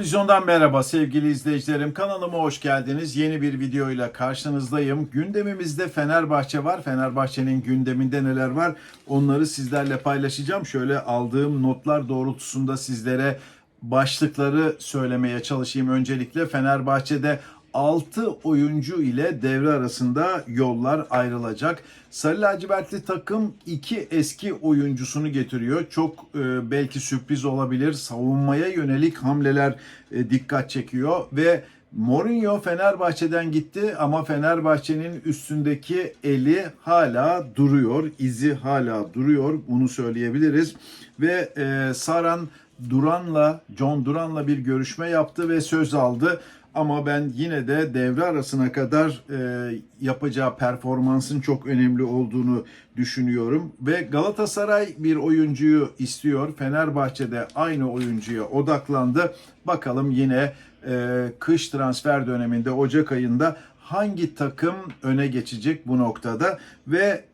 Futbol Vizyon'dan merhaba sevgili izleyicilerim. Kanalıma hoş geldiniz. Yeni bir videoyla karşınızdayım. Gündemimizde Fenerbahçe var. Fenerbahçe'nin gündeminde neler var onları sizlerle paylaşacağım. Şöyle aldığım notlar doğrultusunda sizlere başlıkları söylemeye çalışayım. Öncelikle Fenerbahçe'de 6 oyuncu ile devre arasında yollar ayrılacak. Sarı lacivertli takım iki eski oyuncusunu getiriyor. Çok e, belki sürpriz olabilir. Savunmaya yönelik hamleler e, dikkat çekiyor ve Mourinho Fenerbahçe'den gitti ama Fenerbahçe'nin üstündeki eli hala duruyor. izi hala duruyor. Bunu söyleyebiliriz. Ve e, Saran Duran'la, John Duran'la bir görüşme yaptı ve söz aldı. Ama ben yine de devre arasına kadar e, yapacağı performansın çok önemli olduğunu düşünüyorum. Ve Galatasaray bir oyuncuyu istiyor. Fenerbahçe'de aynı oyuncuya odaklandı. Bakalım yine e, kış transfer döneminde Ocak ayında hangi takım öne geçecek bu noktada ve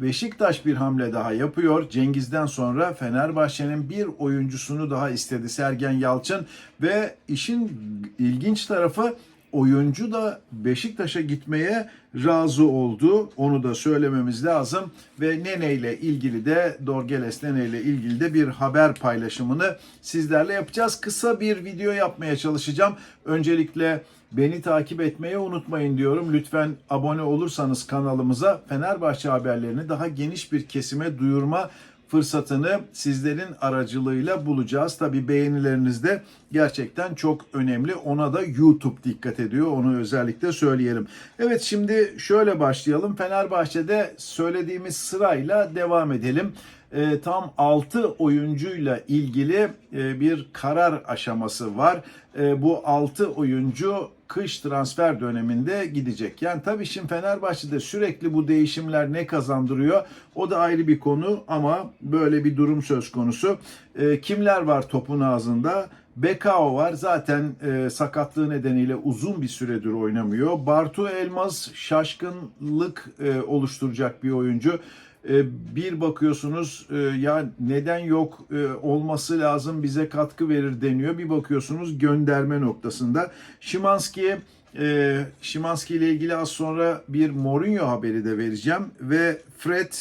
Beşiktaş bir hamle daha yapıyor. Cengiz'den sonra Fenerbahçe'nin bir oyuncusunu daha istedi Sergen Yalçın ve işin ilginç tarafı oyuncu da Beşiktaş'a gitmeye razı oldu. Onu da söylememiz lazım ve Nene ile ilgili de Dorgeles Nene ile ilgili de bir haber paylaşımını sizlerle yapacağız. Kısa bir video yapmaya çalışacağım. Öncelikle Beni takip etmeyi unutmayın diyorum. Lütfen abone olursanız kanalımıza Fenerbahçe haberlerini daha geniş bir kesime duyurma fırsatını sizlerin aracılığıyla bulacağız. Tabi beğenileriniz de gerçekten çok önemli. Ona da YouTube dikkat ediyor. Onu özellikle söyleyelim. Evet şimdi şöyle başlayalım. Fenerbahçe'de söylediğimiz sırayla devam edelim. E, tam 6 oyuncuyla ilgili e, bir karar aşaması var. E, bu 6 oyuncu kış transfer döneminde gidecek. Yani tabii şimdi Fenerbahçe'de sürekli bu değişimler ne kazandırıyor? O da ayrı bir konu ama böyle bir durum söz konusu. E, kimler var topun ağzında? Bekao var zaten e, sakatlığı nedeniyle uzun bir süredir oynamıyor. Bartu Elmaz şaşkınlık e, oluşturacak bir oyuncu. E, bir bakıyorsunuz e, ya neden yok e, olması lazım bize katkı verir deniyor. Bir bakıyorsunuz gönderme noktasında. Şimanski'ye e, Şimanski ile ilgili az sonra bir Mourinho haberi de vereceğim ve Fred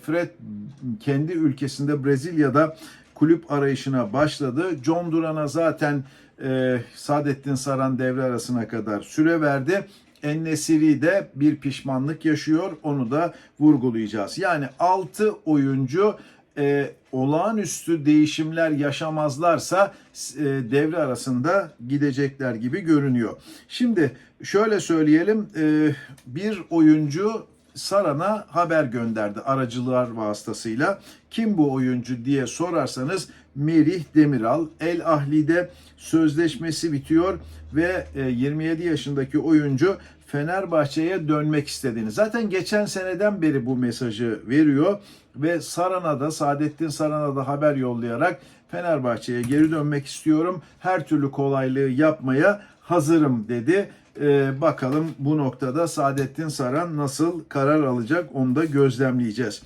Fred kendi ülkesinde Brezilya'da kulüp arayışına başladı. John Duran'a zaten e, Saadettin Saran devre arasına kadar süre verdi. Ennesiri de bir pişmanlık yaşıyor. Onu da vurgulayacağız. Yani 6 oyuncu e, olağanüstü değişimler yaşamazlarsa e, devre arasında gidecekler gibi görünüyor. Şimdi şöyle söyleyelim e, bir oyuncu Saran'a haber gönderdi aracılar vasıtasıyla. Kim bu oyuncu diye sorarsanız Merih Demiral El Ahli'de sözleşmesi bitiyor ve 27 yaşındaki oyuncu Fenerbahçe'ye dönmek istediğini. Zaten geçen seneden beri bu mesajı veriyor ve Saran'a da Saadettin Saran'a da haber yollayarak Fenerbahçe'ye geri dönmek istiyorum. Her türlü kolaylığı yapmaya hazırım dedi. Ee, bakalım bu noktada Saadettin Saran nasıl karar alacak onu da gözlemleyeceğiz.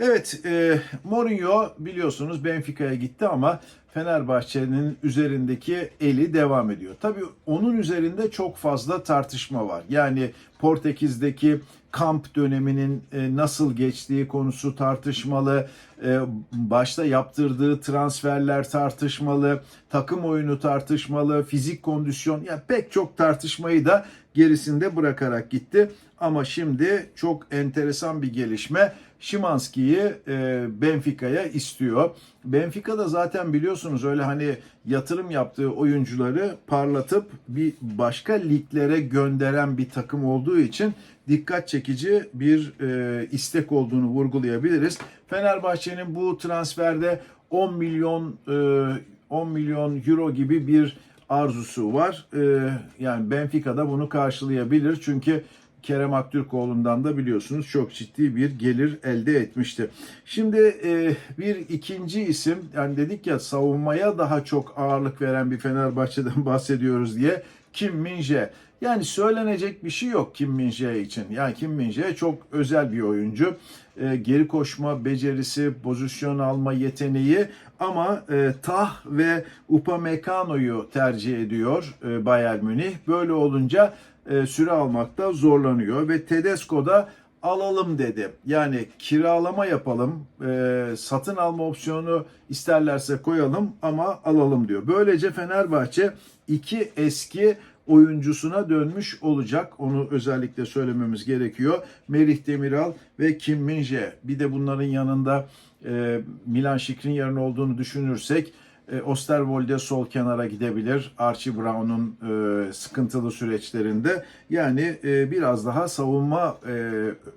Evet, e, Mourinho biliyorsunuz Benfica'ya gitti ama Fenerbahçe'nin üzerindeki eli devam ediyor. Tabii onun üzerinde çok fazla tartışma var. Yani Portekiz'deki kamp döneminin e, nasıl geçtiği konusu tartışmalı. E, başta yaptırdığı transferler tartışmalı, takım oyunu tartışmalı, fizik kondisyon yani pek çok tartışmayı da gerisinde bırakarak gitti. Ama şimdi çok enteresan bir gelişme. Şimanski'yi e, Benfica'ya istiyor. Benfica da zaten biliyorsunuz öyle hani yatırım yaptığı oyuncuları parlatıp bir başka liglere gönderen bir takım olduğu için dikkat çekici bir e, istek olduğunu vurgulayabiliriz. Fenerbahçe'nin bu transferde 10 milyon e, 10 milyon euro gibi bir arzusu var. E, yani Benfica da bunu karşılayabilir. Çünkü Kerem Aktürkoğlu'ndan da biliyorsunuz çok ciddi bir gelir elde etmişti. Şimdi e, bir ikinci isim yani dedik ya savunmaya daha çok ağırlık veren bir Fenerbahçe'den bahsediyoruz diye Kim Min-jae. Yani söylenecek bir şey yok Kim Min-jae için. Yani Kim Min-jae çok özel bir oyuncu. E, geri koşma becerisi, pozisyon alma yeteneği ama e, Tah ve Upamecano'yu tercih ediyor e, Bayern Münih. Böyle olunca e, süre almakta zorlanıyor ve Tedesco da alalım dedi. Yani kiralama yapalım, e, satın alma opsiyonu isterlerse koyalım ama alalım diyor. Böylece Fenerbahçe iki eski oyuncusuna dönmüş olacak. Onu özellikle söylememiz gerekiyor. Merih Demiral ve Kim Min-jae. Bir de bunların yanında e, Milan Skriniar'ın olduğunu düşünürsek e, Osterwolde sol kenara gidebilir. Archie Brown'un e, sıkıntılı süreçlerinde. Yani e, biraz daha savunma e,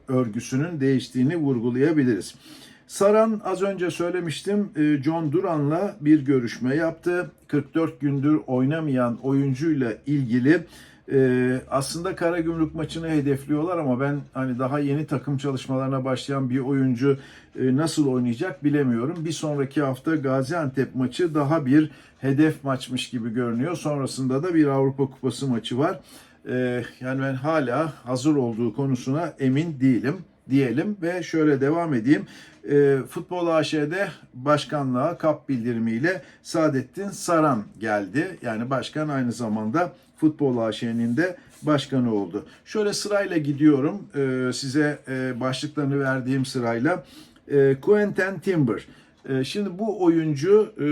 örgüsünün değiştiğini vurgulayabiliriz. Saran az önce söylemiştim e, John Duran'la bir görüşme yaptı. 44 gündür oynamayan oyuncuyla ilgili e, aslında Karagümrük maçını hedefliyorlar ama ben hani daha yeni takım çalışmalarına başlayan bir oyuncu e, nasıl oynayacak bilemiyorum. Bir sonraki hafta Gaziantep maçı daha bir hedef maçmış gibi görünüyor. Sonrasında da bir Avrupa Kupası maçı var. E, yani ben hala hazır olduğu konusuna emin değilim diyelim ve şöyle devam edeyim. E, Futbol AŞ'de başkanlığa kap bildirimiyle Saadettin Saran geldi. Yani başkan aynı zamanda Futbol AŞ'nin de başkanı oldu. Şöyle sırayla gidiyorum. E, size e, başlıklarını verdiğim sırayla. E, Quentin Timber. Şimdi bu oyuncu e,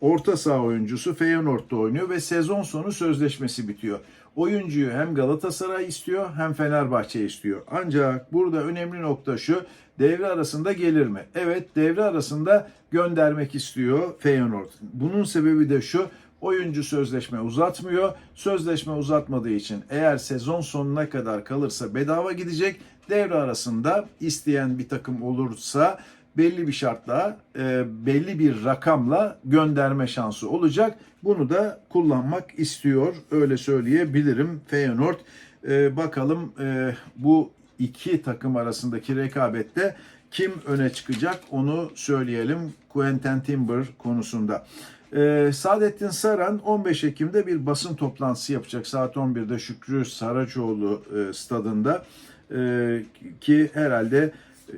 orta saha oyuncusu Feyenoord'da oynuyor ve sezon sonu sözleşmesi bitiyor. Oyuncuyu hem Galatasaray istiyor hem Fenerbahçe istiyor. Ancak burada önemli nokta şu. Devre arasında gelir mi? Evet devre arasında göndermek istiyor Feyenoord. Bunun sebebi de şu. Oyuncu sözleşme uzatmıyor. Sözleşme uzatmadığı için eğer sezon sonuna kadar kalırsa bedava gidecek. Devre arasında isteyen bir takım olursa belli bir şartla, e, belli bir rakamla gönderme şansı olacak. Bunu da kullanmak istiyor. Öyle söyleyebilirim Feyenoord. E, bakalım e, bu iki takım arasındaki rekabette kim öne çıkacak onu söyleyelim Quentin Timber konusunda. Ee, Saadettin Saran 15 Ekim'de bir basın toplantısı yapacak saat 11'de Şükrü Saraçoğlu e, stadında Ee, ki herhalde e,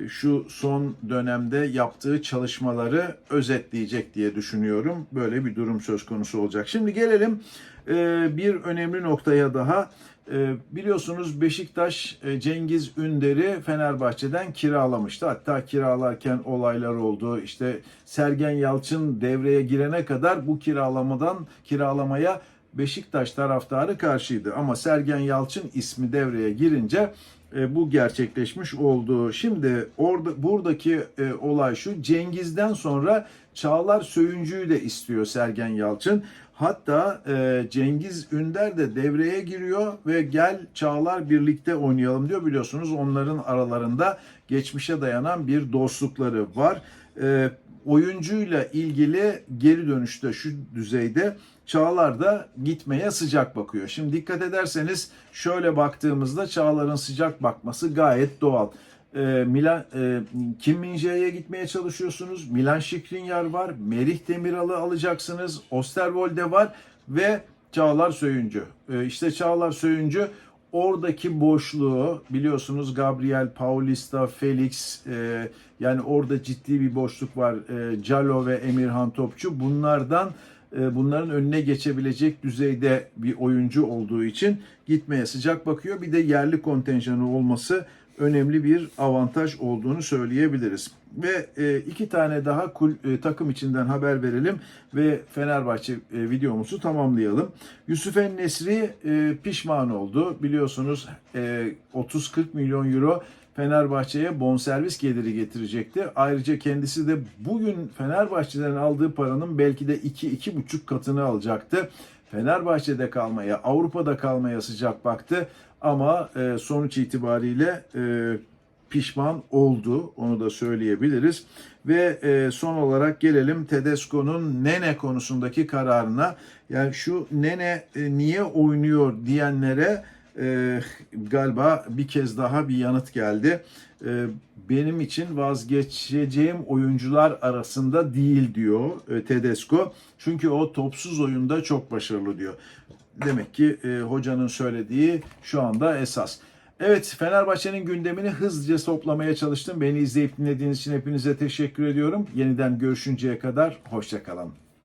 şu son dönemde yaptığı çalışmaları özetleyecek diye düşünüyorum. Böyle bir durum söz konusu olacak. Şimdi gelelim e, bir önemli noktaya daha. E, biliyorsunuz Beşiktaş e, Cengiz Ünder'i Fenerbahçe'den kiralamıştı. Hatta kiralarken olaylar oldu. İşte Sergen Yalçın devreye girene kadar bu kiralamadan kiralamaya Beşiktaş taraftarı karşıydı. Ama Sergen Yalçın ismi devreye girince e, bu gerçekleşmiş oldu. Şimdi orada buradaki e, olay şu. Cengiz'den sonra Çağlar Söyüncü'yü de istiyor Sergen Yalçın. Hatta e, Cengiz Ünder de devreye giriyor ve gel Çağlar birlikte oynayalım diyor. Biliyorsunuz onların aralarında geçmişe dayanan bir dostlukları var. E, oyuncuyla ilgili geri dönüşte şu düzeyde Çağlar da gitmeye sıcak bakıyor. Şimdi dikkat ederseniz şöyle baktığımızda Çağlar'ın sıcak bakması gayet doğal. Ee, Milan e, Kim Min-jae'ye gitmeye çalışıyorsunuz. Milan Skriniar var. Merih Demiral'ı alacaksınız. Osterwolde var ve Çağlar Söyüncü. Ee, işte Çağlar Söyüncü oradaki boşluğu biliyorsunuz Gabriel Paulista, Felix e, yani orada ciddi bir boşluk var. E, Calo ve Emirhan Topçu bunlardan e, bunların önüne geçebilecek düzeyde bir oyuncu olduğu için gitmeye sıcak bakıyor. Bir de yerli kontenjanı olması önemli bir avantaj olduğunu söyleyebiliriz. Ve e, iki tane daha kul, e, takım içinden haber verelim ve Fenerbahçe e, videomuzu tamamlayalım. Yusuf Nesri e, pişman oldu. Biliyorsunuz e, 30-40 milyon euro Fenerbahçe'ye bonservis geliri getirecekti. Ayrıca kendisi de bugün Fenerbahçe'den aldığı paranın belki de 2-2,5 katını alacaktı. Fenerbahçe'de kalmaya, Avrupa'da kalmaya sıcak baktı ama e, sonuç itibariyle e, pişman oldu. Onu da söyleyebiliriz. Ve e, son olarak gelelim Tedesco'nun Nene konusundaki kararına. Yani şu Nene niye oynuyor diyenlere galiba bir kez daha bir yanıt geldi. Benim için vazgeçeceğim oyuncular arasında değil diyor Tedesco. Çünkü o topsuz oyunda çok başarılı diyor. Demek ki e, hocanın söylediği şu anda esas. Evet Fenerbahçe'nin gündemini hızlıca toplamaya çalıştım. Beni izleyip dinlediğiniz için hepinize teşekkür ediyorum. Yeniden görüşünceye kadar hoşçakalın.